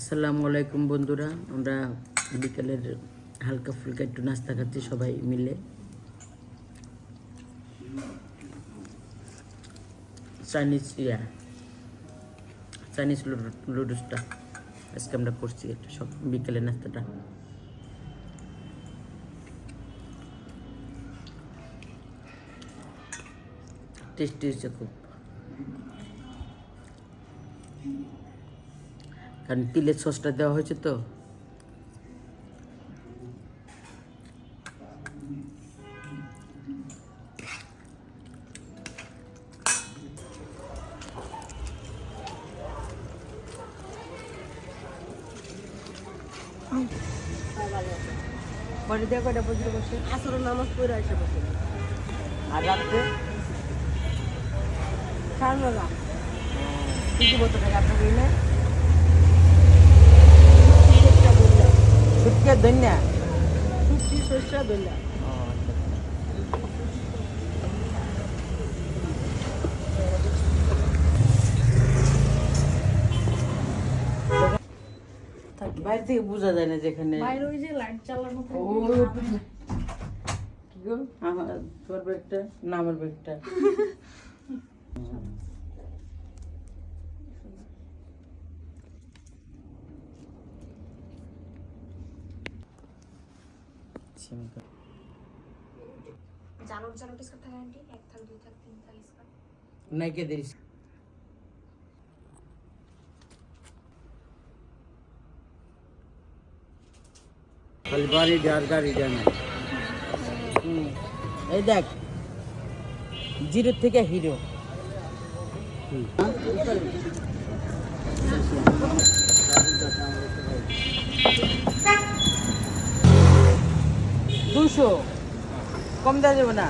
আসসালামু আলাইকুম বন্ধুরা, আমরা বিকেলের হালকা ফুলকা একটু নাস্তা খাচ্ছি সবাই মিলে। চাইনিজ ইয়া চাইনিজ লুডুসটা আজকে আমরা করছি একটা সব বিকেলের নাস্তাটা। টেস্টি হয়েছে খুব। কারণ তিলের সসটা দেওয়া হয়েছে তো। পরে দিয়ে পর্যন্ত বসে আসর নামাজ পড়ে আসে বসে। আর রাত্রে? সাড়ে নটা কিছু টাকা থাকি না? ছুটকে ধন্যা? সুচি শস্য দইলা বাইরে থেকে বোঝা যায় না যেখানে। বাইরে ওই যে লাইট চালানো কি গো? আমার তোর ব্যাগটা না আমার ব্যাগটা জানুর জানুর ডিসকাউন্ট থাকে আন্টি এক থাক দুই থাক তিন থাক ডিসকাউন্ট নাইকে দিস খালি বাড়ি যার গাড়ি যায় না হুম। এই দেখ জিরো থেকে হিরো দুশো কম দেওয়া যাবে না?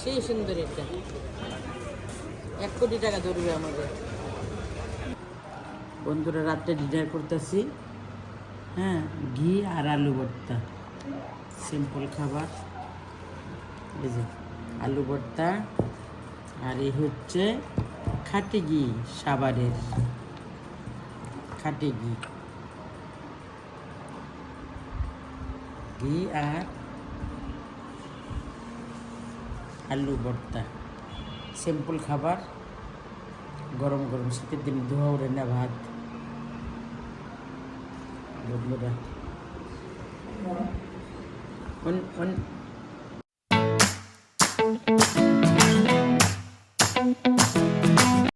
সেই সুন্দর এটা এক কোটি টাকা ধরবে আমাদের বন্ধুরা, রাত্রে ডিনার করতেছি। হ্যাঁ ঘি আর আলু ভর্তা। সিম্পল খাবার। এই যে, আলু ভর্তা। আর এই হচ্ছে খাটি ঘি সাবারের খাটি ঘি। ঘি আর আলু ভর্তা। সিম্পল খাবার, গরম গরম শীতের দিন ধোয়া ওড়ে না ভাত। বন্ধুরা অন- অন-